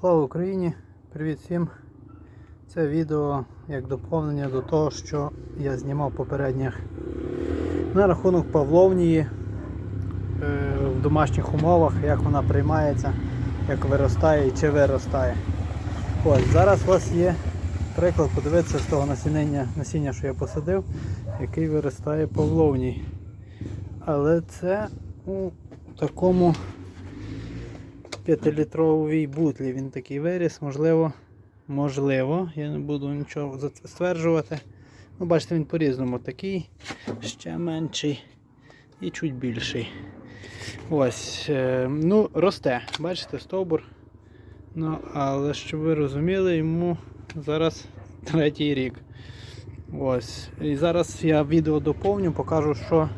Слава Україні! Привіт всім! Це відео як доповнення до того, що я знімав попередніх на рахунок Павловнії е, в домашніх умовах, як вона приймається, як виростає і чи виростає. Ось, зараз у вас є приклад подивитися з того насіння, насіння, що я посадив, який виростає Павловній. Але це у такому 5-літровій бутлі він такий виріс, можливо, можливо, я не буду нічого стверджувати. Ну, бачите, він по-різному такий, ще менший і чуть більший. Ось, е, ну, росте, бачите, стовбур. Ну, але щоб ви розуміли, йому зараз третій рік. Ось. І зараз я відео доповню, покажу, що,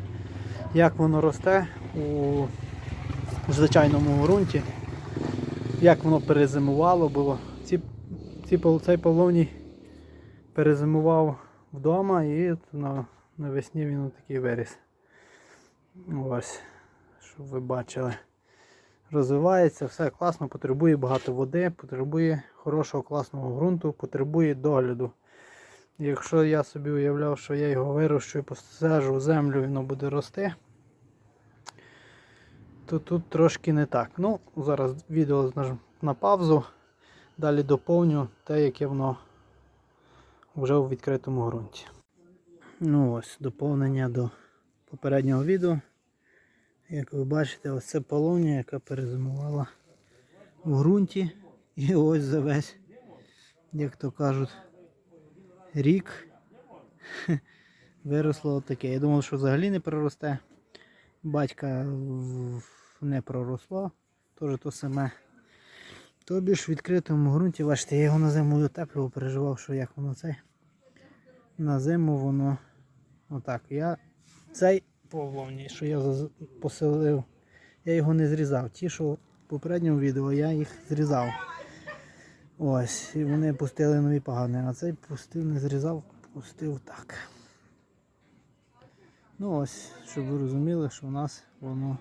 як воно росте у звичайному ґрунті як воно перезимувало, бо ці, ці, цей полоній перезимував вдома і на, навесні він такий виріс. Ось, щоб ви бачили. Розвивається, все класно, потребує багато води, потребує хорошого класного ґрунту, потребує догляду. Якщо я собі уявляв, що я його вирощую, посаджу в землю, воно буде рости, то тут трошки не так. Ну, зараз відео нажм на паузу. Далі доповню те, яке воно вже у відкритому ґрунті. Ну ось, доповнення до попереднього відео. Як ви бачите, ось це полония, яка перезимувала в ґрунті. І ось за весь, як то кажуть, рік виросло таке. Я думав, що взагалі не проросте. Батька не проросло, теж то саме. Тобі ж в відкритому ґрунті, бачите, я його на зиму утеплював, переживав, що як воно це. На зиму воно отак. Я цей повловній, що я поселив, я його не зрізав. Ті, що в попередньому відео, я їх зрізав. Ось, і вони пустили нові пагани, а цей пустив, не зрізав, пустив так. Ну ось, щоб ви розуміли, що в нас воно,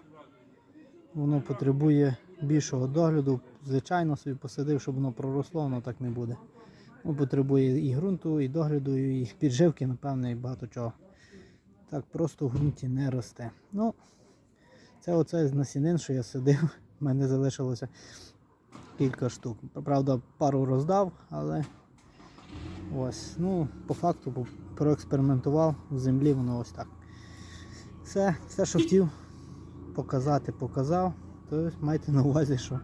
воно потребує більшого догляду. Звичайно, собі посадив, щоб воно проросло, воно так не буде. Воно потребує і ґрунту, і догляду, і підживки, напевно, і багато чого. Так просто в ґрунті не росте. Ну, це оце з насінин, що я садив. У мене залишилося кілька штук. Правда, пару роздав, але ось. Ну, по факту проекспериментував в землі, воно ось так. Все, все, що хотів показати, показав. То майте на увазі, що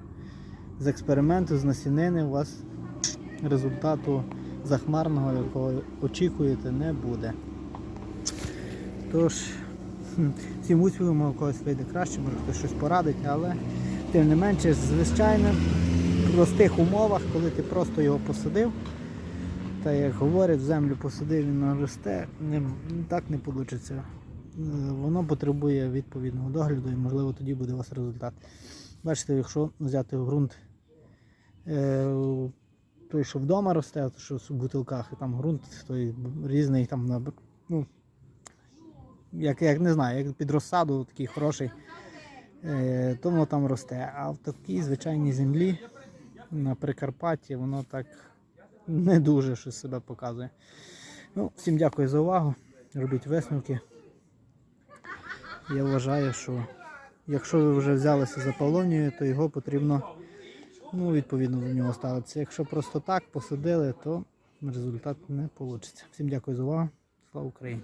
з експерименту, з насінини у вас результату захмарного, якого очікуєте, не буде. Тож, всім успіху, може, когось вийде краще, може хтось щось порадить, але тим не менше, звичайно, в простих умовах, коли ти просто його посадив, та як говорять, землю посадив, він наросте, не, так не вийде. Воно потребує відповідного догляду і можливо тоді буде у вас результат. Бачите, якщо взяти ґрунт е, той, що вдома росте, то що в бутилках, і там ґрунт той різний, там, ну, як, як не знаю, як під розсаду такий хороший, е, то воно там росте. А в такій звичайній землі на Прикарпатті воно так не дуже щось себе показує. Ну, всім дякую за увагу. Робіть висновки. Я вважаю, що якщо ви вже взялися за полонію, то його потрібно ну, відповідно до нього ставитися. Якщо просто так посадили, то результат не вийде. Всім дякую за увагу. Слава Україні!